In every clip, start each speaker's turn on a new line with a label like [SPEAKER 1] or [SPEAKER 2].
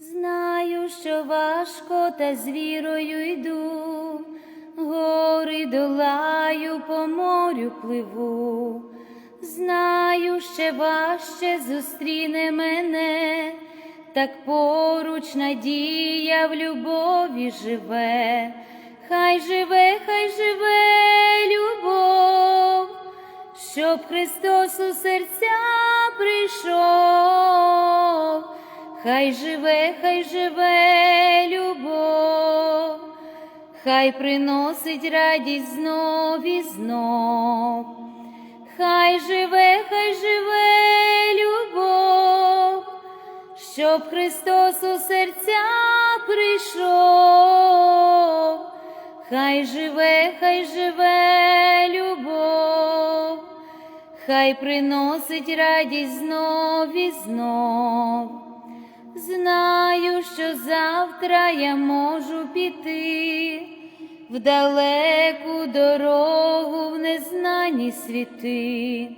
[SPEAKER 1] Знаю, що важко, та з вірою йду, гори долаю, по морю пливу. Знаю, ще важче зустріне мене, так поруч надія в любові живе, хай живе, хай живе любов, щоб Христос у серця прийшов, хай живе, хай живе любов, хай приносить радість знов і знов. Хай живе, хай живе любов, щоб Христос у серця прийшов, хай живе, хай живе любов, хай приносить радість знов і знов. Знаю, що завтра я можу піти в далеку дорогу в незнані світи.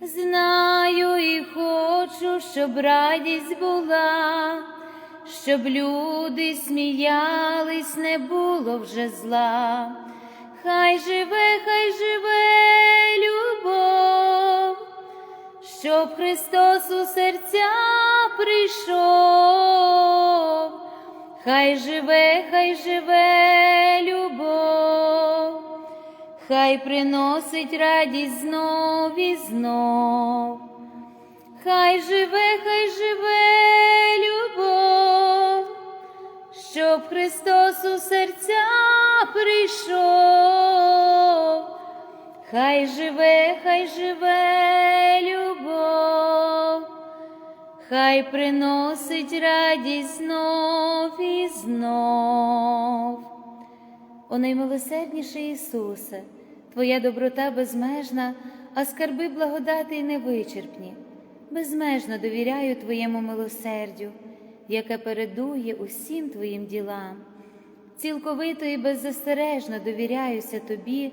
[SPEAKER 1] Знаю і хочу, щоб радість була, щоб люди сміялись, не було вже зла. Хай живе, хай живе любов, щоб Христос у серця прийшов, хай живе, хай живе любов, хай приносить радість знов і знов, хай живе, хай живе любов, щоб Христос у серця прийшов. Хай живе, хай живе любов, хай приносить радість знов і знов. О наймилосердніший Ісусе, Твоя доброта безмежна, а скарби благодати невичерпні. Безмежно довіряю Твоєму милосердю, яке передує усім Твоїм ділам. Цілковито і беззастережно довіряюся Тобі,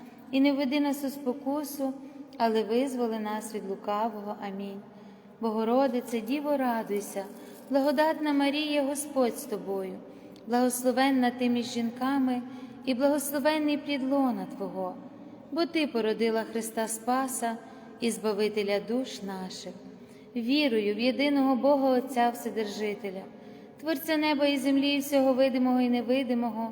[SPEAKER 1] і не веди нас у спокусу, але визволи нас від лукавого. Амінь. Богородице, Діво, радуйся, благодатна Марія, Господь з тобою, благословенна ти між жінками і благословенний плід лона Твого, бо Ти породила Христа Спаса і Збавителя душ наших. Вірую в єдиного Бога Отця Вседержителя, Творця неба і землі, всього видимого і невидимого,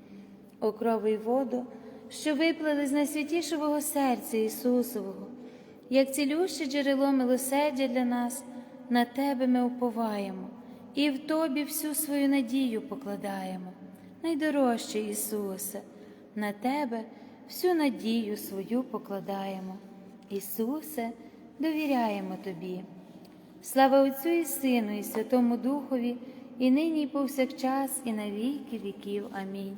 [SPEAKER 1] о крови й воду, що виплили з найсвятішого серця Ісусового, як цілюще джерело милосердя для нас, на Тебе ми уповаємо, і в Тобі всю свою надію покладаємо. Найдорожче Ісусе, на Тебе всю надію свою покладаємо. Ісусе, довіряємо Тобі. Слава Отцю і Сину, і Святому Духові, і нині, і повсякчас, і на віки віків. Амінь.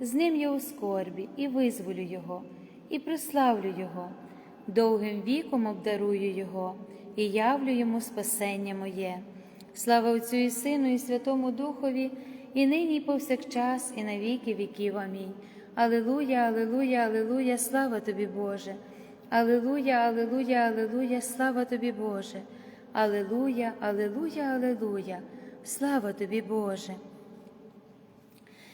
[SPEAKER 1] з ним я у скорбі, і визволю Його, і прославлю Його, довгим віком обдарую Його, і явлю йому спасення моє. Слава Отцю і Сину, і Святому Духові, і нині, і повсякчас, і на віки віків. Амінь. Алилуя, Алилуя, Алилуя, слава тобі, Боже. Алилуя, Алилуя, Алилуя, слава тобі, Боже. Алилуя, Алилуя, Алилуя, слава тобі, Боже.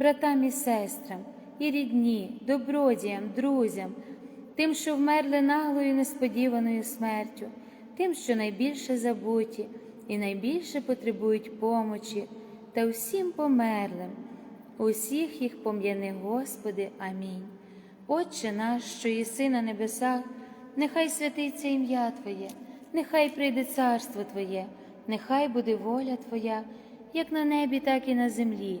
[SPEAKER 1] братам і сестрам, і рідні, добродіям, друзям, тим, що вмерли наглою несподіваною смертю, тим, що найбільше забуті і найбільше потребують помочі, та всім померлим. Усіх їх пом'яни, Господи. Амінь. Отче наш, що єси на небесах, нехай святиться ім'я Твоє, нехай прийде царство Твоє, нехай буде воля Твоя, як на небі, так і на землі.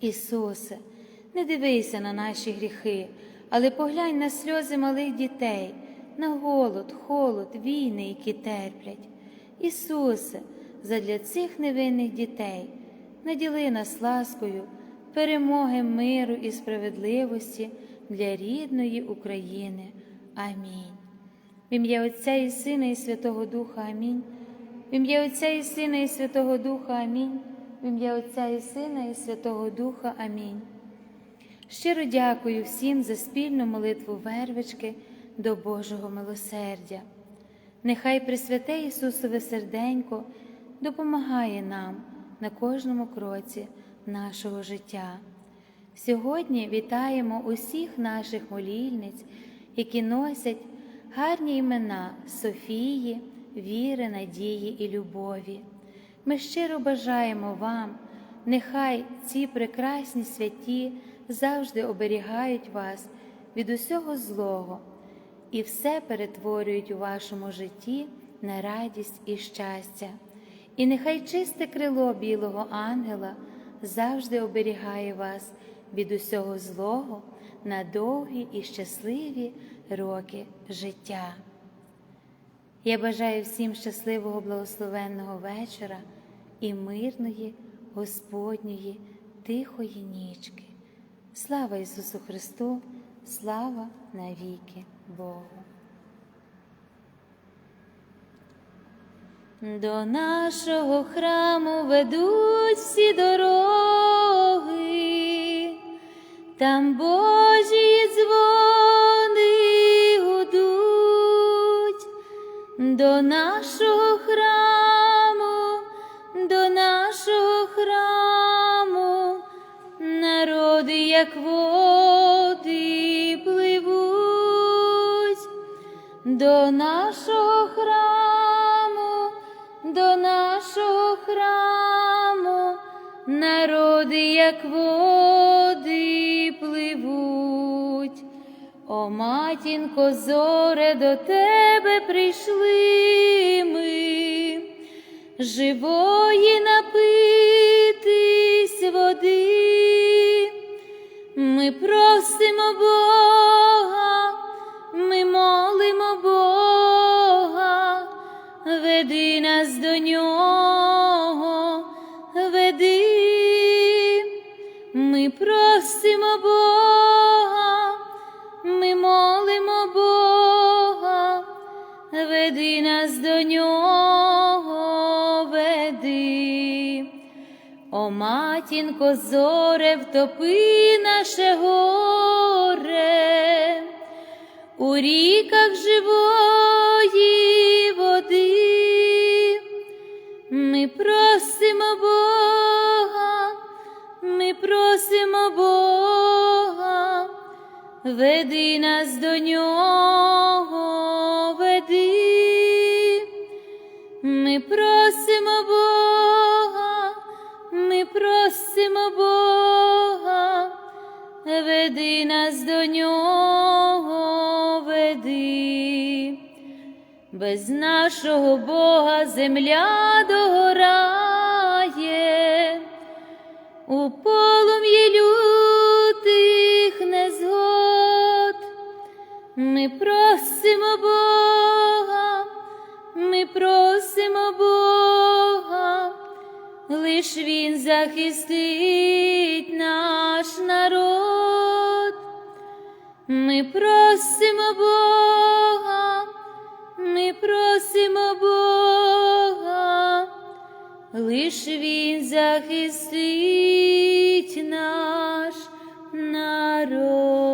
[SPEAKER 1] Ісусе, не дивися на наші гріхи, але поглянь на сльози малих дітей, на голод, холод, війни, які терплять. Ісусе, задля цих невинних дітей, наділи нас ласкою, перемоги миру і справедливості для рідної України. Амінь. В ім'я Отця і Сина, і Святого Духа Амінь. В ім'я Отця і Сина, і Святого Духа Амінь. В ім'я Отця і Сина, і Святого Духа Амінь. Щиро дякую всім за спільну молитву вервички до Божого милосердя. Нехай Пресвяте Ісусове серденько допомагає нам на кожному кроці нашого життя. Сьогодні вітаємо усіх наших молільниць, які носять гарні імена Софії, віри, надії і любові. Ми щиро бажаємо вам, нехай ці прекрасні святі завжди оберігають вас від усього злого і все перетворюють у вашому житті на радість і щастя. І нехай чисте крило білого ангела завжди оберігає вас від усього злого на довгі і щасливі роки життя. Я бажаю всім щасливого благословенного вечора і мирної Господньої тихої нічки. Слава Ісусу Христу, слава навіки Богу. До нашого храму ведуть всі дороги, там Божі дзвони гудуть, до нашого храму, до нашого храму, народи, як води пливуть, до нашого храму, до нашого храму, народи, як води пливуть. О, матінко, зоре, до тебе прийшли ми, живої напитись води. Ми просимо Бога, ми молимо Бога, веди нас до нього, веди, ми просимо Бога, ми молимо Бога, веди нас до нього, матінко, зоре, втопи наше горе, у ріках живої води, ми просимо Бога, ми просимо Бога, веди нас до нього, веди, ми просимо Бога, веди нас до нього, веди. без нашого Бога земля догорає, у полум'ї лютих незгод. Ми просимо Бога, ми просимо Бога, лиш Він захистить наш народ. Ми просимо Бога, ми просимо Бога, лиш Він захистить наш народ.